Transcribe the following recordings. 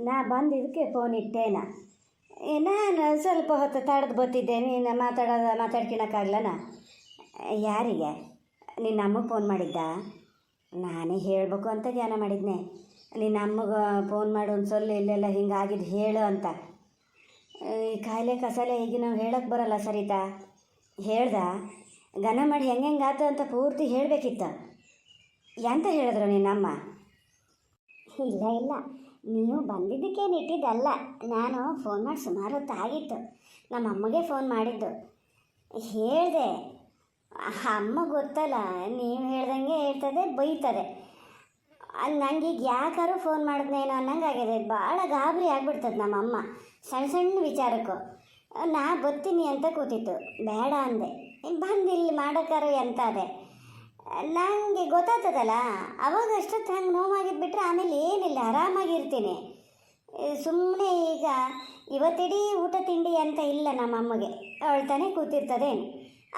ನಾ ಬಂದಿದ್ದಕ್ಕೆ ಫೋನ್ ಇಟ್ಟೇನ. ನಾನು ಸ್ವಲ್ಪ ಹೊತ್ತು ತಡೆದು ಬತ್ತಿದ್ದೆ ನೀನು ಮಾತಾಡೋದ ಮಾತಾಡ್ಕೊಳಕ್ಕಾಗ್ಲನ? ಯಾರಿಗೆ? ನಿನ್ನ ಅಮ್ಮಗೆ ಫೋನ್ ಮಾಡಿದ್ದ? ನಾನೇ ಹೇಳಬೇಕು ಅಂತ ಧ್ಯಾನ ಮಾಡಿದ್ನೆ. ನಿನ್ನ ಅಮ್ಮಗೆ ಫೋನ್ ಮಾಡು ಒಂದು ಸೊಲ್ಲು, ಇಲ್ಲೆಲ್ಲ ಹಿಂಗಾಗಿದ್ದು ಹೇಳು ಅಂತ. ಈ ಕಾಯಿಲೆ ಕಸಾಲೆ ಈಗ ನಾವು ಹೇಳಕ್ಕೆ ಬರಲ್ಲ ಸರಿತಾ? ಹೇಳ್ದ? ಘನ ಮಾಡಿ ಹೆಂಗೆ ಹೆಂಗಾತು ಅಂತ ಪೂರ್ತಿ ಹೇಳಬೇಕಿತ್ತು. ಎಂತ ಹೇಳಿದ್ರು ನಿನ್ನಮ್ಮ ಇಲ್ಲ ಇಲ್ಲ. ನೀವು ಬಂದಿದ್ದಕ್ಕೇನು ಇಟ್ಟಿದ್ದಲ್ಲ ನಾನು ಫೋನ್ ಮಾಡಿ ಸುಮಾರು ಹೊತ್ತು ಆಗಿತ್ತು. ನಮ್ಮ ಅಮ್ಮಗೆ ಫೋನ್ ಮಾಡಿದ್ದು. ಹೇಳಿದೆ, ಅಮ್ಮ ಗೊತ್ತಲ್ಲ, ನೀವು ಹೇಳ್ದಂಗೆ ಹೇಳ್ತದೆ ಬೈತದೆ ಅಲ್ಲಿ ನಂಗೆ ಈಗ ಯಾಕಾರು ಫೋನ್ ಮಾಡಿದ್ನೇನೋ ಅನ್ನಂಗೆ ಆಗಿದೆ ಭಾಳ ಗಾಬರಿ ಆಗ್ಬಿಡ್ತದೆ ನಮ್ಮಮ್ಮ ಸಣ್ಣ ಸಣ್ಣ ವಿಚಾರಕ್ಕೂ. ನಾ ಬರ್ತೀನಿ ಅಂತ ಕೂತಿತ್ತು. ಬೇಡ ಅಂದೆ. ಬಂದಿಲ್ಲಿ ಮಾಡೋಕ್ಕಾರು ಎಂತ ಅದೇ ನನಗೆ ಗೊತ್ತಾಗ್ತದಲ್ಲ? ಅವಾಗ ಅಷ್ಟೊತ್ತು ಹಂಗೆ ನೋವಾಗಿದ್ದು ಬಿಟ್ಟರೆ ಆಮೇಲೆ ಏನಿಲ್ಲ ಆರಾಮಾಗಿರ್ತೀನಿ ಸುಮ್ಮನೆ ಈಗ ಇವತ್ತಿಡೀ ಊಟ ತಿಂಡಿ ಅಂತ ಇಲ್ಲ ನಮ್ಮ ಅಮ್ಮಗೆ. ಅವಳು ತಾನೇ ಕೂತಿರ್ತದೇನು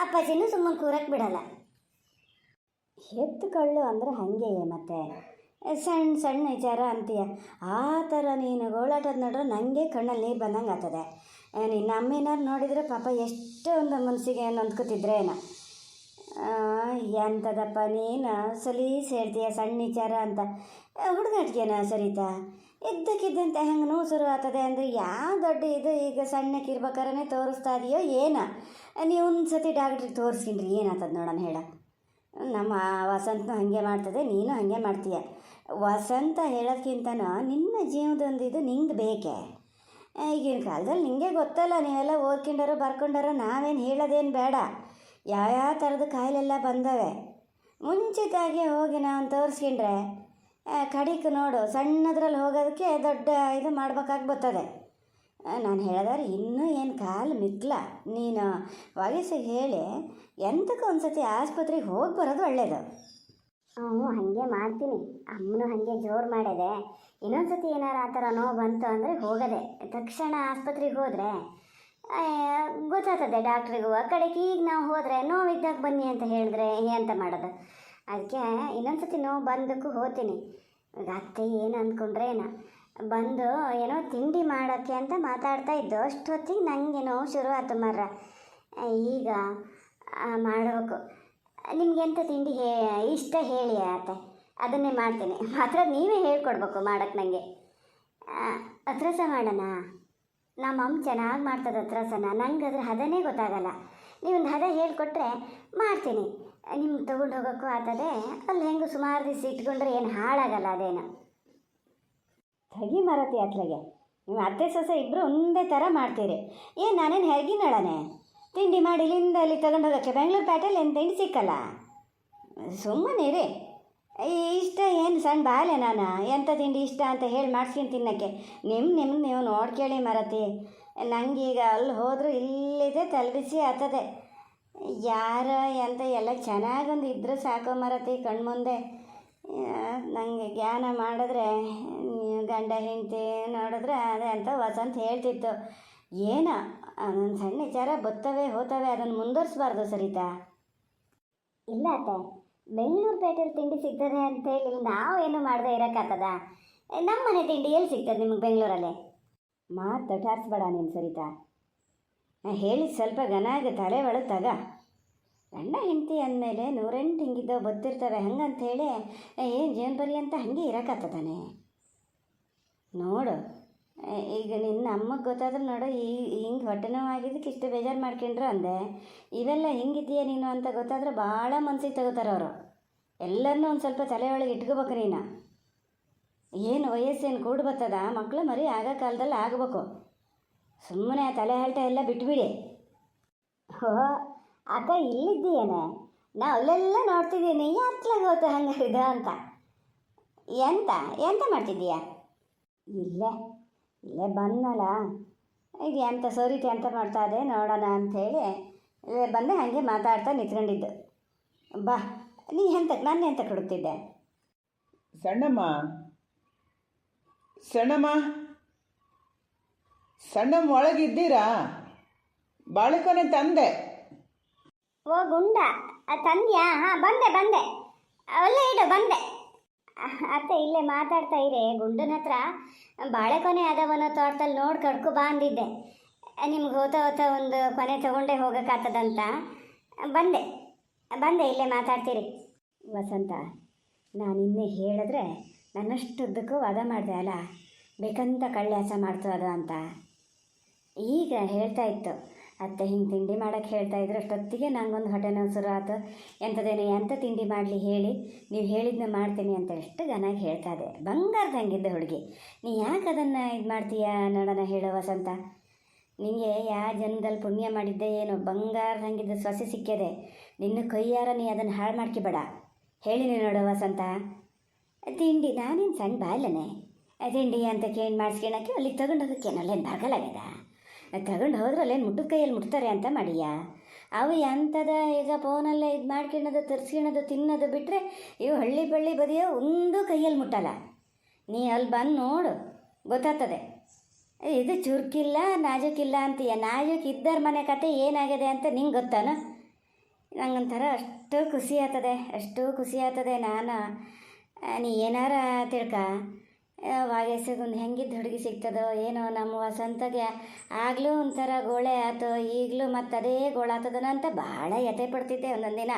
ಅಪ್ಪಾಜಿನೂ ಸುಮ್ಮನೆ ಕೂರಕ್ಕೆ ಬಿಡಲ್ಲ. ಎತ್ತುಕೊಳ್ಳು ಅಂದ್ರೆ ಹಾಗೆ ಮತ್ತೆ? ಸಣ್ಣ ಸಣ್ಣ ವಿಚಾರ ಅಂತೀಯ? ಆ ಥರ ನೀನು ಗೋಳಾಟದ ನೋಡ್ರೆ ನನಗೆ ಕಣ್ಣಲ್ಲಿ ನೀರು ಬಂದಂಗೆ ಆಗ್ತದೆ ನಿನ್ನ ಏನಾದ್ರು ನೋಡಿದರೆ ಪಾಪ ಎಷ್ಟೊಂದು ಮನಸ್ಸಿಗೆ ನೊಂದ್ಕೋತಿದ್ರೇನೋ ಎಂಥದಪ್ಪ ನೀನು? ಸಲೀಸ್ ಹೇಳ್ತೀಯ ಸಣ್ಣ ವಿಚಾರ ಅಂತ. ಹುಡುಗಾಟಿಗೆನ ಸರಿತಾ? ಇದ್ದಕ್ಕಿದ್ದಂತೆ ಹೆಂಗೆ ನೋವು ಶುರು ಆಗ್ತದೆ ಅಂದರೆ ಯಾವ ದೊಡ್ಡ ಇದು ಈಗ ಸಣ್ಣಕ್ಕಿರ್ಬೇಕಾರೇ ತೋರಿಸ್ತಾ ಇದೆಯೋ ಏನ? ನೀವು ಒಂದು ಸತಿ ಡಾಕ್ಟ್ರಿಗೆ ತೋರಿಸ್ಕೊಂಡ್ರಿ ಏನಾಗ್ತದೆ ನೋಡೋಣ ಹೇಳ. ನಮ್ಮ ವಸಂತನೂ ಹಾಗೆ ಮಾಡ್ತದೆ, ನೀನು ಹಾಗೆ ಮಾಡ್ತೀಯ. ವಸಂತ ಹೇಳೋದ್ಕಿಂತನೂ ನಿನ್ನ ಜೀವನದೊಂದು ಇದು ನಿಂಗೆ ಬೇಕೇ? ಈಗಿನ ಕಾಲದಲ್ಲಿ ನಿಂಗೆ ಗೊತ್ತಲ್ಲ, ನೀವೆಲ್ಲ ಓದ್ಕೊಂಡಾರೋ ಬರ್ಕೊಂಡಾರೋ ನಾವೇನು ಹೇಳೋದೇನು ಬೇಡ. ಯಾವ್ಯಾವ ಥರದ ಕಾಯಿಲೆಲ್ಲ ಬಂದವೆ? ಮುಂಚಿತಾಗಿ ಹೋಗಿ ನಾವು ತೋರಿಸ್ಕೊಂಡ್ರೆ ಕಡಿಕೆ ನೋಡು, ಸಣ್ಣದ್ರಲ್ಲಿ ಹೋಗೋದಕ್ಕೆ ದೊಡ್ಡ ಇದು ಮಾಡ್ಬೇಕಾಗಿ ಬರ್ತದೆ. ನಾನು ಹೇಳಿದಾರೆ ಇನ್ನೂ ಏನು ಕಾಲು ಮಿಕ್ಲ. ನೀನು ವಯಸ್ಸಿಗೆ ಹೇಳಿ, ಎಂತಕ್ಕೆ ಒಂದ್ಸತಿ ಆಸ್ಪತ್ರೆಗೆ ಹೋಗಿ ಬರೋದು ಒಳ್ಳೆಯದು ಹ್ಞೂ ಹಾಗೆ ಮಾಡ್ತೀನಿ. ಅಮ್ಮನೂ ಹಾಗೆ ಜೋರು ಮಾಡಿದೆ. ಇನ್ನೊಂದ್ಸತಿ ಏನಾರು ಆ ಥರ ನೋವು ಬಂತು ಅಂದರೆ ಹೋಗದೆ. ತಕ್ಷಣ ಆಸ್ಪತ್ರೆಗೆ ಹೋದರೆ ಗೊತ್ತಾಗ್ತದೆ ಡಾಕ್ಟ್ರಿಗೂ ಆ ಕಡೆಗೆ ಈಗ ನಾವು ಹೋದರೆ ನೋವಿದ್ದಾಗ ಬನ್ನಿ ಅಂತ ಹೇಳಿದ್ರೆ ಏನಂತ ಮಾಡೋದು. ಅದಕ್ಕೆ ಇನ್ನೊಂದ್ಸತಿ ನೋವು ಬಂದಕ್ಕೂ ಹೋತೀನಿ. ಈಗ ಅತ್ತೆ ಏನು ಅಂದ್ಕೊಂಡ್ರೆ ಬಂದು ಏನೋ ತಿಂಡಿ ಮಾಡೋಕ್ಕೆ ಅಂತ ಮಾತಾಡ್ತಾ ಇದ್ದು, ಅಷ್ಟೊತ್ತಿಗೆ ನನಗೆ ನೋವು ಶುರು ಆಯ್ತು ಮರ ಈಗ ಮಾಡಬೇಕು. ನಿಮಗೆಂತ ತಿಂಡಿ ಹೇ, ಇಷ್ಟ ಹೇಳಿ ಆತ ಅದನ್ನೇ ಮಾಡ್ತೀನಿ. ಮಾತ್ರ ನೀವೇ ಹೇಳ್ಕೊಡ್ಬೇಕು ಮಾಡೋಕ್ಕೆ ನನಗೆ ಅತ್ರಸ ಮಾಡೋಣ? ನಮ್ಮ ಅಮ್ಮ ಚೆನ್ನಾಗಿ ಮಾಡ್ತದೆ ಅತ್ರಸನ ನಂಗೆ ಅದ್ರ ಹದನೇ ಗೊತ್ತಾಗಲ್ಲ. ನೀವೊಂದು ಹದ ಹೇಳಿಕೊಟ್ರೆ ಮಾಡ್ತೀನಿ. ನಿಮ್ಗೆ ತೊಗೊಂಡು ಹೋಗೋಕ್ಕೂ ಆತದೆ ಅಲ್ಲಿ ಹೆಂಗೆ ಸುಮಾರು ದಿವಸ ಇಟ್ಕೊಂಡ್ರೆ ಏನು ಹಾಳಾಗಲ್ಲ ಅದೇನು. ತಗಿ ಮಾರತಿ ಅತ್ಲಗೆ ನೀವು ಅತ್ತೆ ಸೊಸೆ ಇಬ್ಬರು ಒಂದೇ ಥರ ಮಾಡ್ತೀರಿ. ಏನು ನಾನೇನು ಹೆರ್ಗಿನಳನೆ ತಿಂಡಿ ಮಾಡಿ ಇಲ್ಲಿಂದ ಅಲ್ಲಿ ತಗೊಂಡು ಹೋಗೋಕ್ಕೆ. ಬೆಂಗಳೂರು ಪ್ಯಾಟಲ್ಲಿ ಏನು ತಿಂಡಿ ಸಿಕ್ಕಲ್ಲ? ಸುಮ್ಮನೆ ರೀ ಇಷ್ಟ ಏನು ಸಣ್ಣ ಬಾಲೆ ನಾನು? ಎಂಥ ತಿಂಡಿ ಇಷ್ಟ ಅಂತ ಹೇಳಿ ಮಾಡಿಸ್ಕೊಂಡು ತಿನ್ನೋಕ್ಕೆ. ನಿಮ್ಮ ನಿಮ್ಮ ನೀವು ನೋಡ್ಕೇಳಿ ಮರತಿ. ನಂಗೀಗ ಅಲ್ಲಿ ಹೋದರೂ ಇಲ್ಲಿದೆ ತಲೆಬಿಸಿ ಆಗ್ತದೆ ಯಾರ ಎಂತ ಎಲ್ಲ ಚೆನ್ನಾಗೊಂದು ಇದ್ದರೂ ಸಾಕು ಮರತಿ ಕಣ್ಮುಂದೆ. ನನಗೆ ಜ್ಞಾನ ಮಾಡಿದ್ರೆ ಗಂಡ ಹೆಂಡತಿ ನೋಡಿದ್ರೆ ಅದೇ ಅಂತ ವಸಂತ ಹೇಳ್ತಿತ್ತು. ಏನೋ? ಅದೊಂದು ಸಣ್ಣ ವಿಚಾರ ಬತ್ತವೆ ಹೋತವೆ, ಅದನ್ನು ಮುಂದುವರಿಸ್ಬಾರ್ದು ಸರಿತಾ? ಇಲ್ಲ ಅತ್ತೆ. ಬೆಂಗಳೂರು ಪೇಟೆಯಲ್ಲಿ ತಿಂಡಿ ಸಿಗ್ತದೆ ಅಂತೇಳಿ ನಾವು ಏನು ಮಾಡದೆ ಇರೋಕ್ಕಾಗ್ತದ? ನಮ್ಮ ಮನೆ ತಿಂಡಿ ಎಲ್ಲಿ ಸಿಗ್ತದೆ ನಿಮಗೆ ಬೆಂಗಳೂರಲ್ಲಿ? ಮಾತು ತಟಾರಿಸ್ಬೇಡ ನೀನು ಸರಿತಾ ಹೇಳಿ ಸ್ವಲ್ಪ ಗನಾಗ ತಲೆ ಒಳಗೆ ತಗ ಗಂಡ ಹೆಂಡತಿ ಅಂದಮೇಲೆ ನೂರೆಂಟು ಹಿಂಗಿದ್ದವು ಹಂಗಂತ ಹೇಳಿ ಏನು ಜೀವನ ಅಂತ ಹಾಗೆ ಇರೋಕ್ಕಾಗ್ತದಾನೆ? ನೋಡು ಈಗ ನಿನ್ನ ಅಮ್ಮಗೆ ಗೊತ್ತಾದ್ರೆ ನೋಡು, ಈ, ಹಿಂಗೆ ಹೊಟ್ಟೆ ನೋವಾಗಿದ್ದಕ್ಕೆ ಇಷ್ಟು ಬೇಜಾರು ಮಾಡ್ಕೊಂಡ್ರು ಅಂದೆ. ಇವೆಲ್ಲ ಹಿಂಗಿದ್ದೀಯ ನೀನು ಅಂತ ಗೊತ್ತಾದ್ರೆ ಭಾಳ ಮನ್ಸಿಗೆ ತಗೋತಾರೆ ಅವರು. ಎಲ್ಲರನ್ನೂ ಒಂದು ಸ್ವಲ್ಪ ತಲೆ ಒಳಗೆ ಇಟ್ಕೋಬೇಕು ನೀನು. ಏನು ವಯಸ್ಸೇನು ಕೂಡು ಬರ್ತದ? ಮಕ್ಕಳು ಮರಿ ಆಗ ಕಾಲದಲ್ಲಿ ಆಗಬೇಕು. ಸುಮ್ಮನೆ ತಲೆ ಹಲ್ಟ ಎಲ್ಲ ಬಿಟ್ಬಿಡಿ. ಹೋ, ಅಕ್ಕ ಇಲ್ಲಿದ್ದೀಯೇನೆ? ನಾ ಅಲ್ಲೆಲ್ಲ ನೋಡ್ತಿದ್ದೀನಿ. ಯಾತ್ಲಾಗ ಹೋತು ಹಂಗೆ ಅಂತ? ಎಂತ? ಎಂತ ಮಾಡ್ತಿದ್ದೀಯ? ಇಲ್ಲೇ. ಇಲ್ಲೇ ಬಂದಲ್ಲ. ಈಗ ಎಂತ ಸೋರಿತಿ ಅಂತ ಮಾಡ್ತಾ ಇದೆ ನೋಡೋಣ ಅಂಥೇಳಿ. ಇಲ್ಲೇ ಬಂದೆ ಹಾಗೆ ಮಾತಾಡ್ತಾ ನಿಂತ್ಕೊಂಡಿದ್ದು. ಬಾ ನೀ ಎಂತ ನಾನು ಎಂತ ಕೊಡುತ್ತಿದ್ದೆ? ಸಣ್ಣಮ್ಮ. ಸಣ್ಣಮ್ಮ. ಸಣ್ಣಮ್ಮ ಒಳಗಿದ್ದೀರಾ? ಬಾಳಕನೇ ತಂದೆ. ಓ ಗುಂಡ. ತಂದ್ಯಾ? ಹಾಂ ಬಂದೆ ಬಂದೆ. ಅಲ್ಲೇ ಇಡು ಬಂದೆ. ಅತ್ತೆ, ಇಲ್ಲೇ ಮಾತಾಡ್ತಾ ಇರಿ. ಗುಂಡನ ಹತ್ರ ಬಾಳೆಕೊನೆ ಅನ್ನೋ ತೋಟದಲ್ಲಿ ನೋಡಿ ಕಡ್ಕೊ ಬಾ ಅಂದಿದ್ದೆ. ನಿಮ್ಗೆ ಹೋತ ಹೋತ ಒಂದು ಕೊನೆ ತಗೊಂಡೇ ಹೋಗೋಕ್ಕಾಗ್ತದಂತ. ಬಂದೆ. ಬಂದೆ, ಇಲ್ಲೇ ಮಾತಾಡ್ತೀರಿ. ವಸಂತ, ನಾನು ಇನ್ನೇ ಹೇಳಿದ್ರೆ ನನ್ನಷ್ಟುದ್ದಕ್ಕೂ ವಾದ ಮಾಡಿದೆ ಅಲ್ಲ. ಬೇಕಂತ ಕಳ್ಳ್ಯಾಸ ಮಾಡ್ತು ಅದು ಅಂತ. ಈಗ ಹೇಳ್ತಾ ಇತ್ತು. ಅತ್ತೆ ಹಿಂಗೆ ತಿಂಡಿ ಮಾಡೋಕ್ಕೆ ಹೇಳ್ತಾ ಇದ್ರು. ಅಷ್ಟೊತ್ತಿಗೆ ನಂಗೊಂದು ಹೊಟ್ಟೆ ನೋವು ಶುರು ಆಯ್ತು ಎಂಥದೇನು ಎಂಥ ತಿಂಡಿ ಮಾಡಲಿ ಹೇಳಿ. ನೀವು ಹೇಳಿದ್ನ ಮಾಡ್ತೀನಿ ಅಂತ ಎಷ್ಟು ಗನಾಗಿ ಹೇಳ್ತಾ ಇದೆ ಬಂಗಾರದಂಗಿದ್ದ ಹುಡುಗಿ. ನೀ ಯಾಕೆ ಅದನ್ನು ಇದು ಮಾಡ್ತೀಯಾ ನೋಡೋಣ ಹೇಳೋ ವಸಂತ. ನಿನಗೆ ಯಾವ ಜನ್ಮದಲ್ಲಿ ಪುಣ್ಯ ಮಾಡಿದ್ದೆ ಏನು? ಬಂಗಾರದ ಹಂಗಿದ್ದ ಸೊಸೆ ಸಿಕ್ಕಿದೆ. ನಿನ್ನ ಕೈಯಾರ ನೀ ಅದನ್ನು ಹಾಳು ಮಾಡ್ಕಿಬೇಡ ಹೇಳಿನಿ ನೋಡೋ ವಸಂತ. ತಿಂಡಿ, ನಾನೇನು ಸಣ್ಣ ಬಾಯ್ಲನೆ ತಿಂಡಿ ಅಂತ ಕೇಳಿ ಮಾಡಿಸ್ಕೊಳಕ್ಕೆ ಅಲ್ಲಿಗೆ ತಗೊಂಡು ಹೋಗೋಕ್ಕೆ ಬರಗಲಾಗಿದೆ ತಗೊಂಡು ಹೋದ್ರಲ್ಲೇನು ಮುಟ್ಟದ ಕೈಯಲ್ಲಿ ಮುಟ್ತಾರೆ ಅಂತ ಮಾಡಿಯಾ? ಅವು ಎಂಥದ ಈಗ ಫೋನಲ್ಲೇ ಇದು ಮಾಡ್ಕೊಳ್ಳೋದು ತರಿಸ್ಕೊಳ್ಳೋದು ತಿನ್ನೋದು ಬಿಟ್ಟರೆ ಇವು ಹಳ್ಳಿ ಬಳ್ಳಿ ಬದಿಯೋ ಒಂದು ಕೈಯಲ್ಲಿ ಮುಟ್ಟಲ್ಲ. ನೀ ಅಲ್ಲಿ ಬಂದು ನೋಡು, ಗೊತ್ತಾಗ್ತದೆ. ಇದು ಚುರುಕಿಲ್ಲ, ನಾಜೂಕಿಲ್ಲ ಅಂತೀಯ? ನಾಜೂಕ್ ಇದ್ದರ ಮನೆ ಕತೆ ಏನಾಗಿದೆ ಅಂತ ನಿಂಗೆ ಗೊತ್ತಾನ? ನಂಗೊಂಥರ ಅಷ್ಟು ಖುಷಿ ಆಗ್ತದೆ, ಅಷ್ಟು ಖುಷಿ ಆಗ್ತದೆ ನಾನು. ನೀ ಏನಾರ ತಿಳ್ಕ. ವಾಗೇಸಗೊಂದು ಹೆಂಗಿದ್ದು ಹುಡುಗಿ ಸಿಗ್ತದೋ ಏನೋ ನಮ್ಮ ವಸಂತಗೆ ಆಗಲೂ ಒಂಥರ ಗೋಳೆ ಆಯ್ತು, ಈಗಲೂ ಮತ್ತು ಅದೇ ಗೋಳಾತದನ ಅಂತ ಭಾಳ ಯತೆ ಪಡ್ತಿದ್ದೆ ಒಂದೊಂದು ದಿನ.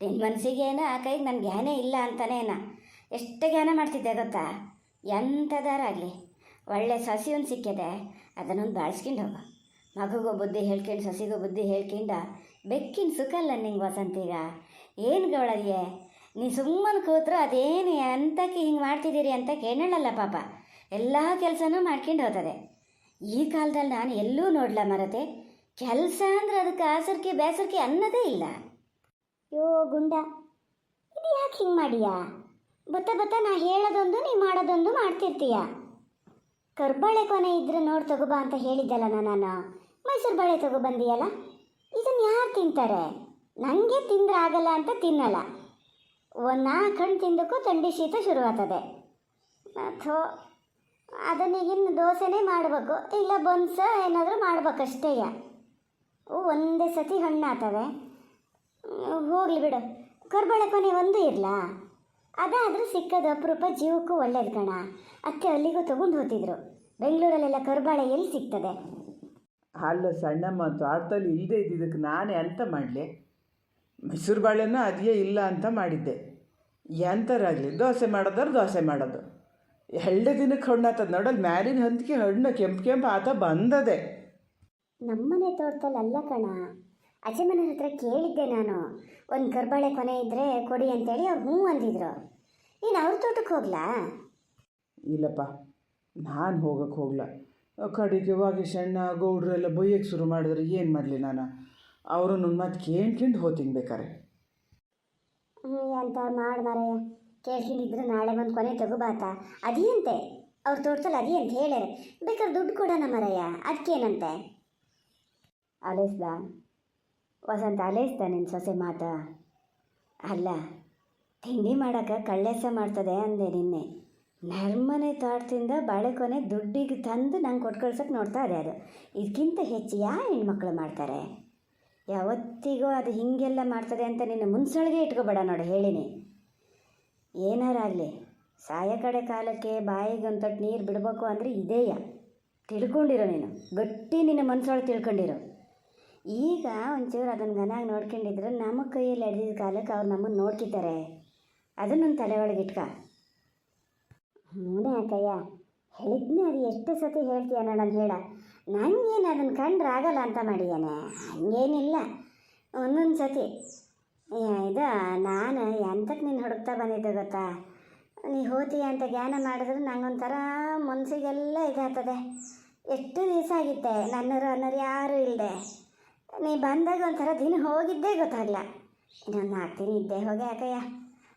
ನಿನ್ನ ಮನಸ್ಸಿಗೆ ಏನು ಆ ಕೈಗೆ ನನ್ನ ಜ್ಞಾನ ಇಲ್ಲ ಅಂತಾನೇನ? ಎಷ್ಟು ಜ್ಞಾನ ಮಾಡ್ತಿದ್ದೆ ಗೊತ್ತಾ? ಎಂಥದಾರಾಗಲಿ ಒಳ್ಳೆ ಸಸಿ ಒಂದು ಸಿಕ್ಕಿದೆ, ಅದನ್ನೊಂದು ಬಾಳಿಸ್ಕೊಂಡು ಹೋಗು. ಮಗುಗೂ ಬುದ್ಧಿ ಹೇಳ್ಕೊಂಡು, ಸಸಿಗೂ ಬುದ್ಧಿ ಹೇಳ್ಕೊಂಡು, ಬೆಕ್ಕಿನ ಸುಖಲ್ಲ ನಿಂಗೆ ವಸಂತೀಗ ಏನು ಗವಳದಿಯೇ ನೀ ಸುಮ್ಮನೆ ಕೂತ್ರು ಅದೇನು ಎಂತಕ್ಕೆ ಹಿಂಗೆ ಮಾಡ್ತಿದ್ದೀರಿ ಅಂತ ಕೇಳಲ್ಲ ಪಾಪ. ಎಲ್ಲ ಕೆಲಸನೂ ಮಾಡ್ಕೊಂಡು ಹೋಗ್ತದೆ. ಈ ಕಾಲದಲ್ಲಿ ನಾನು ಎಲ್ಲೂ ನೋಡಲ ಮರತೆ. ಕೆಲಸ ಅಂದ್ರೆ ಅದಕ್ಕೆ ಆಸರ್ಕೆ, ಬೇಸರ್ಕೆ ಅನ್ನೋದೇ ಇಲ್ಲ. ಯೋ ಗುಂಡ, ಇದು ಯಾಕೆ ಹಿಂಗೆ ಮಾಡಿಯಾ? ಬತ್ತ ಬತ್ತ ನಾ ಹೇಳೋದೊಂದು, ನೀ ಮಾಡೋದೊಂದು ಮಾಡ್ತಿರ್ತೀಯ. ಕರ್ಬಾಳೆ ಕೊನೆ ಇದ್ರೆ ನೋಡಿ ತಗೋಬಾ ಅಂತ ಹೇಳಿದ್ದಲ್ಲ ನಾನು ಮೈಸೂರು ಬಾಳೆ ತಗೊಬಂದಿಯಲ್ಲ ಇದನ್ನು ಯಾರು ತಿಂತಾರೆ? ನನಗೆ ತಿಂದ್ರೆ ಆಗಲ್ಲ ಅಂತ ತಿನ್ನಲ್ಲ. ಒಂದು ನಾಲ್ಕು ಹಣ್ಣು ತಿಂದಕ್ಕೂ ಥಂಡಿ ಶೀತ ಶುರುವಾಗ್ತದೆ. ಅಥೋ ಅದನ್ನೀಗಿನ ದೋಸೆನೇ ಮಾಡಬೇಕು. ಇಲ್ಲ ಬನ್ಸ ಏನಾದರೂ ಮಾಡ್ಬೇಕಷ್ಟೇ ಒಂದೇ ಸತಿ ಹಣ್ಣು ಆಗ್ತವೆ ಹೋಗಲಿ ಬಿಡು. ಕರ್ಬಳೆ ಕೊನೆ ಒಂದು ಇರಲಾ. ಅದಾದರೂ ಸಿಕ್ಕದು ಅಪರೂಪ ಜೀವಕ್ಕೂ ಒಳ್ಳೇದು ಕಣ. ಅತ್ತೆ ಅಲ್ಲಿಗೂ ತಗೊಂಡು ಹೋಗ್ತಿದ್ರು ಬೆಂಗಳೂರಲ್ಲೆಲ್ಲ ಕರ್ಬಾಳೆ ಎಲ್ಲಿ ಸಿಗ್ತದೆ? ಅಲ್ಲ ಸಣ್ಣಮ್ಮ ತೋಟದಲ್ಲಿ ಇಲ್ಲದೆ ಇದ್ದಿದ್ದಕ್ಕೆ ನಾನು ಅಂತ ಮಾಡಲಿ. ಮೈಸೂರು ಬಾಳೆನೂ ಅದೇ ಇಲ್ಲ ಅಂತ ಮಾಡಿದ್ದೆ. ಎಂಥರಾಗಲಿ ದೋಸೆ ಮಾಡೋದಾರು ದೋಸೆ ಮಾಡೋದು. ಎರಡು ದಿನಕ್ಕೆ ಹಣ್ಣು ಆತದ ನೋಡಲ್ಲಿ ಮ್ಯಾಲಿನ ಹಂತಿಗೆ ಹಣ್ಣು ಕೆಂಪು ಕೆಂಪು ಆತ ಬಂದದೆ. ನಮ್ಮನೆ ತೋಟದಲ್ಲಿ ಅಲ್ಲ ಕಣ. ಅಜ್ಜಮ್ಮನ ಹತ್ರ ಕೇಳಿದ್ದೆ ನಾನು. ಒಂದು ಕರ್ಬಾಳೆ ಕೊನೆ ಇದ್ದರೆ ಕೊಡಿ ಅಂತೇಳಿ ಅವ್ರು ಹ್ಞೂ ಅಂದಿದ್ರು. ನೀನು ಅವ್ರ ತೋಟಕ್ಕೆ ಹೋಗ್ಲಾ? ಇಲ್ಲಪ್ಪ ನಾನು ಹೋಗಕ್ಕೆ ಹೋಗ್ಲ. ಕಡೆಗೆ ವಾಗೇಶಣ್ಣ ಗೌಡ್ರು ಎಲ್ಲ ಬೈಯಕ್ಕೆ ಶುರು ಮಾಡಿದ್ರೆ. ಏನು ಮಾಡಲಿ ನಾನು? ಅವರನ್ನು ಮಾತು ಕೇಳ್ಕೊಂಡು ಹೋತೀನಿ ಬೇಕಾರೆ ಅಂತ ಮಾಡಿ ಮಾರಾಯ. ಕೇಳ್ಕೊಂಡಿದ್ರೆ ನಾಳೆ ಬಂದು ಕೊನೆ ತಗೋಬಾತ ಅದೇಂತೆ ಅವ್ರ ತೋಟದಲ್ಲಿ ಅದಿ ಅಂತ ಹೇಳ್ಯಾರ. ಬೇಕಾದ್ರೆ ದುಡ್ಡು ಕೊಡೋಣ ಮರಯ್ಯ ಅದಕ್ಕೇನಂತೆ ಅಲೇಸ್ದ. ವಸಂತ, ಅಲೇಸ್ದ ನಿನ್ನ ಸೊಸೆ ಮಾತ? ಅಲ್ಲ, ತಿಂಡಿ ಮಾಡೋಕೆ ಕಳ್ಳೆಸ ಮಾಡ್ತದೆ ಅಂದೆ ನಿನ್ನೆ. ನರ್ಮನೆ ತೋಟದಿಂದ ಬಾಳೆಕೊನೆ ದುಡ್ಡಿಗೆ ತಂದು ನಂಗೆ ಕೊಟ್ಟು ಕಳ್ಸೋಕೆ ನೋಡ್ತಾ ಇದೆ ಅದು. ಇದಕ್ಕಿಂತ ಹೆಚ್ಚು ಯಾವ ಹೆಣ್ಮಕ್ಳು ಮಾಡ್ತಾರೆ? ಯಾವತ್ತಿಗೂ ಅದು ಹೀಗೆಲ್ಲ ಮಾಡ್ತದೆ ಅಂತ ನಿನ್ನ ಮುನ್ಸೊಳಗೆ ಇಟ್ಕೋಬೇಡ ನೋಡಿ, ಹೇಳಿನಿ. ಏನಾರಾಗಲಿ ಸಾಯ ಕಡೆ ಕಾಲಕ್ಕೆ ಬಾಯಿಗೆ ಒಂದು ತೊಟ್ಟು ನೀರು ಬಿಡಬೇಕು ಅಂದರೆ ಇದೇಯ. ತಿಳ್ಕೊಂಡಿರೋ ನೀನು, ಗಟ್ಟಿ ನಿನ್ನ ಮನಸ್ಸೊಳಗೆ ತಿಳ್ಕೊಂಡಿರೋ. ಈಗ ಒಂಚೂರು ಅದನ್ನು ಗನಾಗಿ ನೋಡ್ಕೊಂಡಿದ್ರೆ ನಮ್ಮ ಕೈಯಲ್ಲಿ ಅಡಿದ ಕಾಲಕ್ಕೆ ಅವ್ರು ನಮ್ಮನ್ನು ನೋಡ್ಕಿದ್ದಾರೆ ಅದನ್ನೊಂದು ತಲೆ ಒಳಗೆ ಇಟ್ಕ. ಹ್ಞೂ ಅಕ್ಕಯ್ಯ, ಹೇಳಿದ್ನೆ ಅದು ಎಷ್ಟು ಸತಿ ಹೇಳ್ತೀಯ ನೋಡೋಣ ಹೇಳ. ನನಗೇನು ಅದನ್ನು ಕಂಡ್ರೆ ಆಗಲ್ಲ ಅಂತ ಮಾಡಿಯಾನೆ ಹಂಗೇನಿಲ್ಲ. ಒಂದೊಂದು ಸತಿ ಇದು ನಾನು ಎಂತಕ್ಕೆ ನೀನು ಹುಡುಕ್ತಾ ಬಂದಿದ್ದೆ ಗೊತ್ತಾ? ನೀ ಹೋತೀಯ ಅಂತ ಜ್ಞಾನ ಮಾಡಿದ್ರೆ ನಂಗೊಂಥರ ಮನಸ್ಸಿಗೆಲ್ಲ ಇದಾಗ್ತದೆ. ಎಷ್ಟು ದಿವಸ ಆಗಿತ್ತೆ ನನ್ನರು ಅನ್ನೋರು ಯಾರೂ ಇಲ್ಲದೆ ನೀ ಬಂದಾಗ ಒಂಥರ ದಿನ ಹೋಗಿದ್ದೇ ಗೊತ್ತಾಗಲ್ಲ ಇನ್ನೊಂದು ನಾಲ್ಕು ದಿನ ಇದ್ದೆ ಹೋಗಿ ಯಾಕಯ್ಯ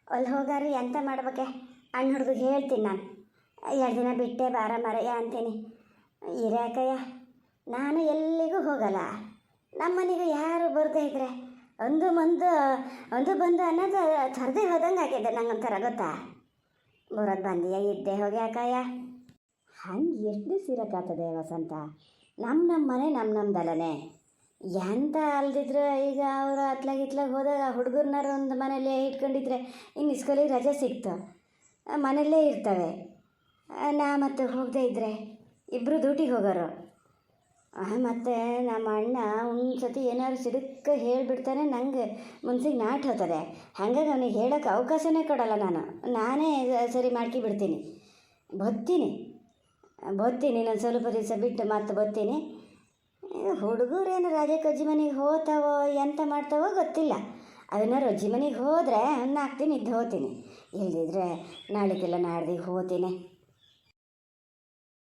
ಅಲ್ಲಿ ಹೋಗಾರು ಎಂತ ಮಾಡ್ಬೇಕೆ? ಅಣ್ಣ ಹುಡುಗ ಹೇಳ್ತೀನಿ ನಾನು. ಎರಡು ದಿನ ಬಿಟ್ಟೆ ಬಾರ ಮರಯ್ಯ ಅಂತೀನಿ. ಇರ್ಯಾಕಯ್ಯ ನಾನು ಎಲ್ಲಿಗೂ ಹೋಗಲ್ಲ. ನಮ್ಮನೆಗೂ ಯಾರು ಬರದೇ ಇದ್ರೆ? ಒಂದು ಮಂದು, ಒಂದು ಬಂದು ಅನ್ನೋದು ಥರದೇ ಹೋದಂಗೆ ಆಗಿದೆ ನಂಗೊಂಥರ ಗೊತ್ತಾ? ಬರೋದು ಬಂದಿಯ, ಇದ್ದೆ ಹೋಗಿ ಯಾಕಯ್ಯ ಹಂಗೆ ಎಷ್ಟು ಸಿರಕ್ಕಾಗ್ತದೆ ವಸಂತ. ನಮ್ಮ ನಮ್ಮ ಮನೆ ನಮ್ಮ ನಮ್ಮದಲ್ಲನೇ ಎಂತ ಅಲ್ದಿದ್ರು ಈಗ ಅವರು ಅತ್ಲಾಗಿತ್ಲಾಗ ಹೋದಾಗ ಹುಡುಗರ್ನಾರು ಒಂದು ಮನೇಲಿ ಇಟ್ಕೊಂಡಿದ್ರೆ ಇನ್ನು ಇಸ್ಕೂಲಿಗೆ ರಜೆ ಸಿಕ್ತು. ಮನೆಯಲ್ಲೇ ಇರ್ತವೆ. ನಾ ಮತ್ತೆ ಹೋಗದೇ ಇದ್ದರೆ ಇಬ್ಬರು ಡ್ಯೂಟಿಗೆ ಹೋಗೋರು. ಮತ್ತು ನಮ್ಮ ಅಣ್ಣ ಒಂದು ಸತಿ ಏನಾದ್ರು ಸಿಡುಕ ಹೇಳಿಬಿಡ್ತಾನೆ, ನಂಗೆ ಮನ್ಸಿಗೆ ನಾಟ್ ಹೋಗ್ತದೆ. ಹಾಗಾಗಿ ಅವನಿಗೆ ಹೇಳೋಕ್ಕೆ ಅವಕಾಶನೇ ಕೊಡಲ್ಲ ನಾನು. ನಾನೇ ಸರಿ ಮಾಡ್ಕಿ ಬಿಡ್ತೀನಿ ಬತ್ತೀನಿ ಬತ್ತೀನಿ ನಾನು ಸ್ವಲ್ಪ ದಿವಸ ಬಿಟ್ಟು ಮತ್ತೆ ಬತ್ತೀನಿ ಹುಡುಗರೇನು ರಾಜ ಕಜ್ಜಿ ಮನೆಗೆ ಹೋಗ್ತಾವೋ, ಎಂತ ಮಾಡ್ತಾವೋ ಗೊತ್ತಿಲ್ಲ. ಅವನ ಅಜ್ಜಿ ಮನೆಗೆ ಹೋದರೆ ನಾಲ್ಕು ದಿನ ಇದ್ದು ಹೋಗ್ತೀನಿ. ಇಲ್ಲದಿದ್ರೆ ನಾಳೆಗೆಲ್ಲ ನಾಡ್ದಿಗೆ ಹೋಗ್ತೀನಿ.